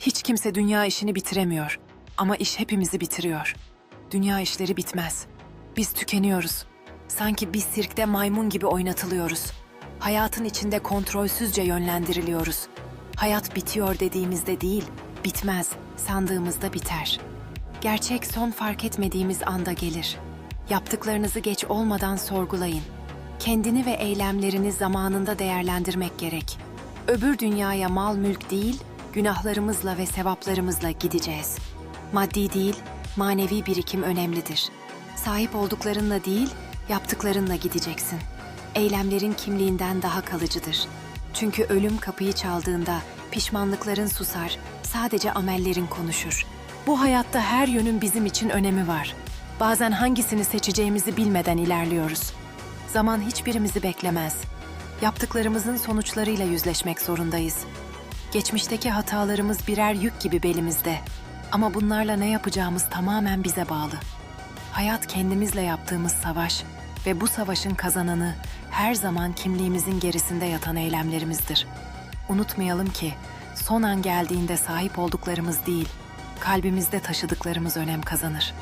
Hiç kimse dünya işini bitiremiyor. Ama iş hepimizi bitiriyor. Dünya işleri bitmez. Biz tükeniyoruz. Sanki bir sirkte maymun gibi oynatılıyoruz. Hayatın içinde kontrolsüzce yönlendiriliyoruz. Hayat bitiyor dediğimizde değil, bitmez, sandığımızda biter. Gerçek son fark etmediğimiz anda gelir. Yaptıklarınızı geç olmadan sorgulayın. Kendini ve eylemlerini zamanında değerlendirmek gerek. Öbür dünyaya mal mülk değil, günahlarımızla ve sevaplarımızla gideceğiz. Maddi değil, manevi birikim önemlidir. Sahip olduklarınla değil, yaptıklarınla gideceksin. Eylemlerin kimliğinden daha kalıcıdır. Çünkü ölüm kapıyı çaldığında pişmanlıkların susar, sadece amellerin konuşur. Bu hayatta her yönün bizim için önemi var. Bazen hangisini seçeceğimizi bilmeden ilerliyoruz. Zaman hiçbirimizi beklemez. Yaptıklarımızın sonuçlarıyla yüzleşmek zorundayız. Geçmişteki hatalarımız birer yük gibi belimizde. Ama bunlarla ne yapacağımız tamamen bize bağlı. Hayat kendimizle yaptığımız savaş ve bu savaşın kazananı her zaman kimliğimizin gerisinde yatan eylemlerimizdir. Unutmayalım ki son an geldiğinde sahip olduklarımız değil, kalbimizde taşıdıklarımız önem kazanır.